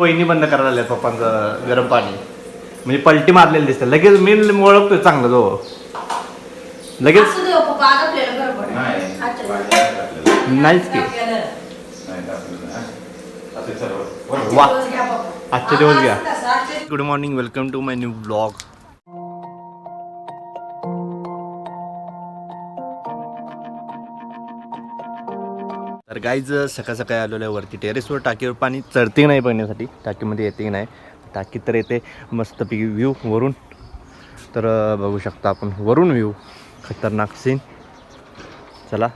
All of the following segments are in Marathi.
वहिनी बंद करायला लागल्या पप्पांचं गरम पाणी म्हणजे पलटी मारलेली दिसते लगेच मी ओळखतोय चांगलं जो लगेच असू दे हो पप्पा आज आपल्याला बरं पडेल. नाही अच्छा. नाहीच की आपल्याला नाही टाकलं ना. असं सर्व. आजचे वा. दिवस घ्या पप्पा. आजचे दिवस घ्या. असं कसं, आजचे good morning welcome to my new blog तर गाईज सकाळ सकाळी आलेलो आहे वरती टेरेसवर टाकीवर पाणी चढते नाही बघण्यासाठी. टाकीमध्ये येते की नाही. टाकी तर येते. मस्तपैकी व्ह्यू वरून. तर बघू शकता आपण वरून व्ह्यू खतरनाक सीन चला.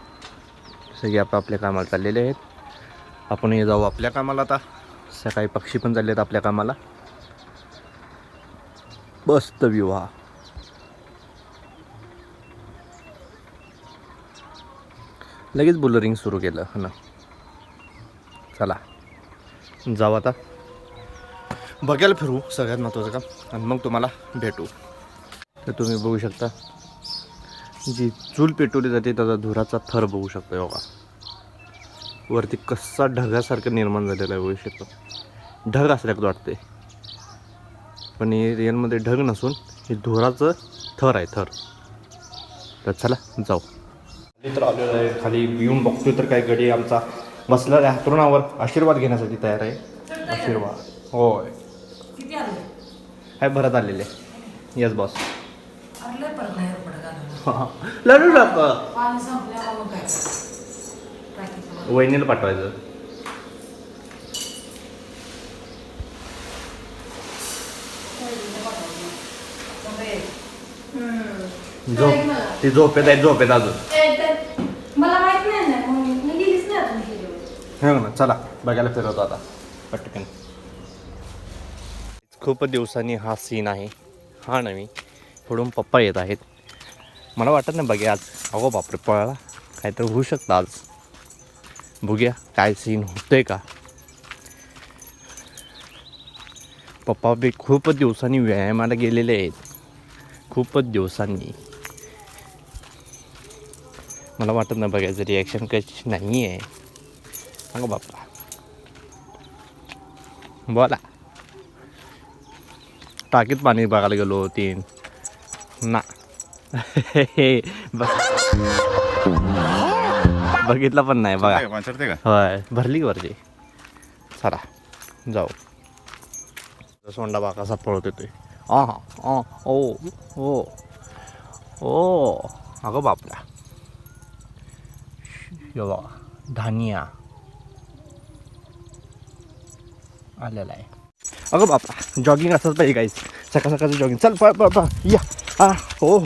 सगळे आपण आपल्या कामाला चाललेले आहेत. आपण हे जाऊ आपल्या कामाला आता. सकाळी पक्षी पण चालले आहेत आपल्या कामाला. मस्त व्ह्यू हा. लगेच बुलरिंग सुरू केलं ना. चला. जाऊ आता. बघायला फिरू सगळ्यात महत्त्वाचं काम. आणि मग तुम्हाला भेटू. तर तुम्ही बघू शकता जी चूल पेटवली जाते त्याचा धुराचा थर बघू शकता योगा वरती कसा ढगासारखं निर्माण झालेलं आहे बघू शकतो. ढग असल्याचं वाटते पण हे रिअलमध्ये ढग नसून हे धुराचं थर आहे थर. तर चला जाऊ. तर आलेलं आहे खाली येऊन बघतोय तर काय गडी आमचा. बसला आहे हातरुणावर आशीर्वाद घेण्यासाठी तयार आहे. आशीर्वाद. होय. किती आले? आहे भरत आलेले. Yes boss. लढू काय? टाकीचं. वहिनीला पाठवायचं. हे. झोप. ती झोपेत आहे झोपेत अजून ए, तर मला माहीत नाही ना मग मी गेलीच नाही अजून हे दिवस. हे ना चला बघायला फिरवतो आता. पटकन. खूप दिवसांनी हा सीन आहे. हा नवी पुढून पप्पा येत आहेत. मला वाटत नाही बघे आज. अगो बापरे पळाला. काहीतरी होऊ शकतं आज. बघूया काय सीन होतंय का. पप्पा बी खूप दिवसांनी व्यायामाला गेलेले आहेत. खूपच दिवसांनी. मला वाटत नाही बघायचं रिॲक्शन कशी नाही आहे सांगा बाप्पा बोला टाकीत पाणी बघायला गेलो तीन ना बघितलं पण नाही बघा होय भरली की वरती चला जाऊ सोंडा बा कसा पळत येतोय आ हा ओ ओ ओ अगं बापला धानिया आलेला आहे. अगं बापा जॉगिंग असंच पाहिजे काहीच सकाळ सकाळचं जॉगिंग चल पळ पळ पळ. या. हा हो हो.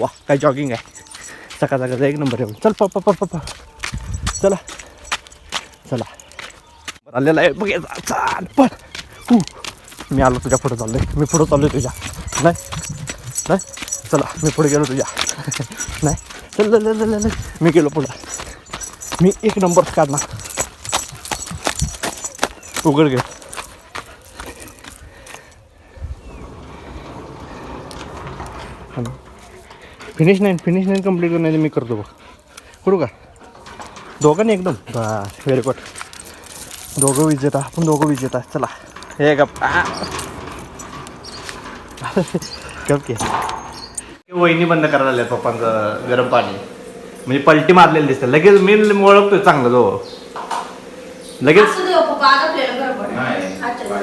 वा काय जॉगिंग आहे. सकाळ सकाळचं एक नंबर आहे. चल पळ पळ पळ चला. चला. आलेला आहे. बघ याचा. चाल पण हू. मी आलो तुझ्या पुढे आहे मी पुढं चाललोय तुझ्या. नाही. नाही. चला मी पुढे गेलो तुझ्या. नाही. चल चल, चल, चल, चल. मी गेलो पुढं. मी एक नंबर काढणार. उघड घे. फिनिश नाही फिनिश नाही कंप्लीट करण्याचं मी करतो बघ. करू का? दोघांनी एकदम? बस व्हेरी गुड दोघं विजेता आपण दोघं विजेता चला. हे गप. आ. गप की. वहिनी बंद करायला लागल्या पप्पांचं गरम पाणी. म्हणजे पलटी मारलेली दिसते. लगेच मी ओळखतोय चांगलं जो लगेच आपल्याला. नाही अच्छा.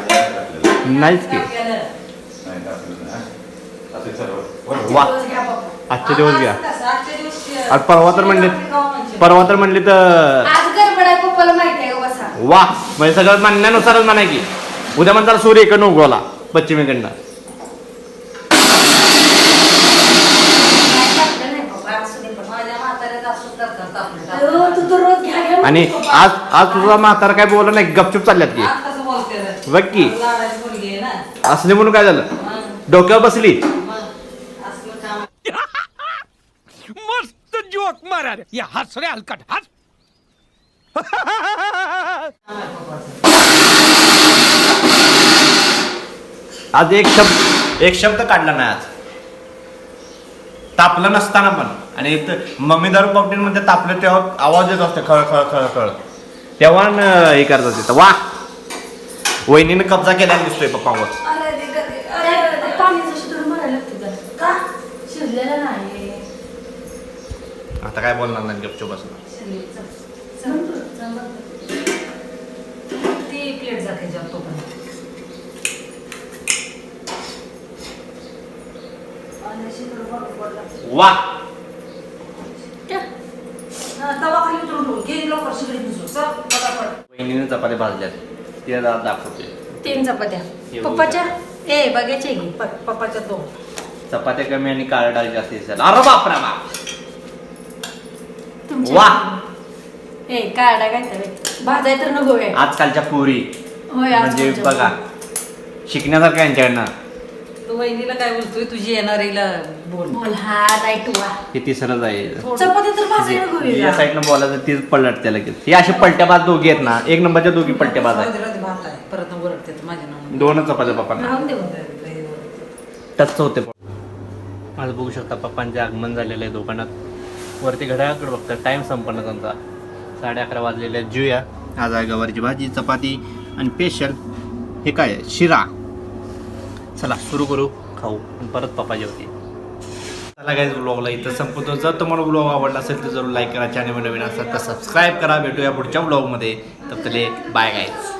नाहीच की आपल्याला नाही टाकलं ना. असं सर्व. आजचे वा. दिवस घ्या दिवस आज परवा तर म्हणले. परवा तर म्हणले तर आज गडबड आहे पप्पाला माहिती आहे का बसा वा म्हणजे सगळं म्हणण्यानुसारच म्हणा की उद्या म्हणताना सूर्य इकडनं उगवला पश्चिमेकडनं काय टाकलं नाही पप्पा, असू दे पण. माझ्या म्हाताऱ्यात असंच करतात आपलं. अहो, तू तर रोज घ्या घ्या आणि. आज आज तुझा म्हातारा काय बोलला नाही गपचूप चालल्यात की? बघ की. असले म्हणून काय झालं? डोक्यावर बसली. मस्त जोक मारा या हस रे हलकट हस. आज एक शब्द एक शब्द काढला नाही आज. तापलं नसताना पण. आणि इथं मम्मी दारू मध्ये तापलं तेव्हा आवाज येत असतो खळ खळ खळ खळ. तेव्हा न हे करतात तिथं वा! वहिनीनं कब्जा केल्याला दिसतोय पप्पावर. आता काय बोलणार नाही गपचूप बसणार. चल, चल, चल, चल. ती प्लेट जा त्याच्यावर तोपर्यंत. पाण्याची तर वाट पडला. वा क्या? तवा खाली उतरून ठेव. घे लवकर शिगडी भिजव. चल, पटापट. वहिनीनं चपात्या भाजल्यात. ते दा- दाखवते. तीन चपात्या. पप्पाच्या? ए बघायचे घे प- पप्पाच्या दोन. चपात्या कमी आणि काळं डाळ जास्त अरे बापरा बाप तुमच्या वा! ए काढा काय तर भाजाय तर नको आजकालच्या पोरी. होय म्हणजे बघा शिकण्यासारखं यांच्याकडनं. वहिनीला काय बोलतोय? तुझी येणारीला बोल. बोल हा राईट वा. किती सरळ आहे. चपाती तर भाजायला नको या का? साईडनं बोलायचं तीच पलटते लगेच. हे असे पलट्या बाज दोघी आहेत ना एक नंबरच्या दोघी पलट्या बाज आहेत. राहू दे, राहू दे, भात आहे परत ओरडते तर माझ्या नावानं. दोनच चपात्या पप्पांना. राहून दे. टच होते. आज बघू शकता पप्पांचे आगमन झालेलं आहे दुकानात वरती घड्याळाकडे बघता टाइम संपन्न त्यांचा साडे अकरा वाजलेले आहेत. जुया आज आहे गवारीची भाजी चपाती आणि स्पेशल हे काय आहे? शिरा. चला सुरू करू खाऊ परत पप्पा जेवते चला काय ब्लॉगला इथं संपवतो. जर तुम्हाला ब्लॉग आवडला असेल तर जरूर लाईक करा. चॅनल नवीन असेल तर सबस्क्राईब करा. भेटूया पुढच्या ब्लॉगमध्ये तर बाय गायच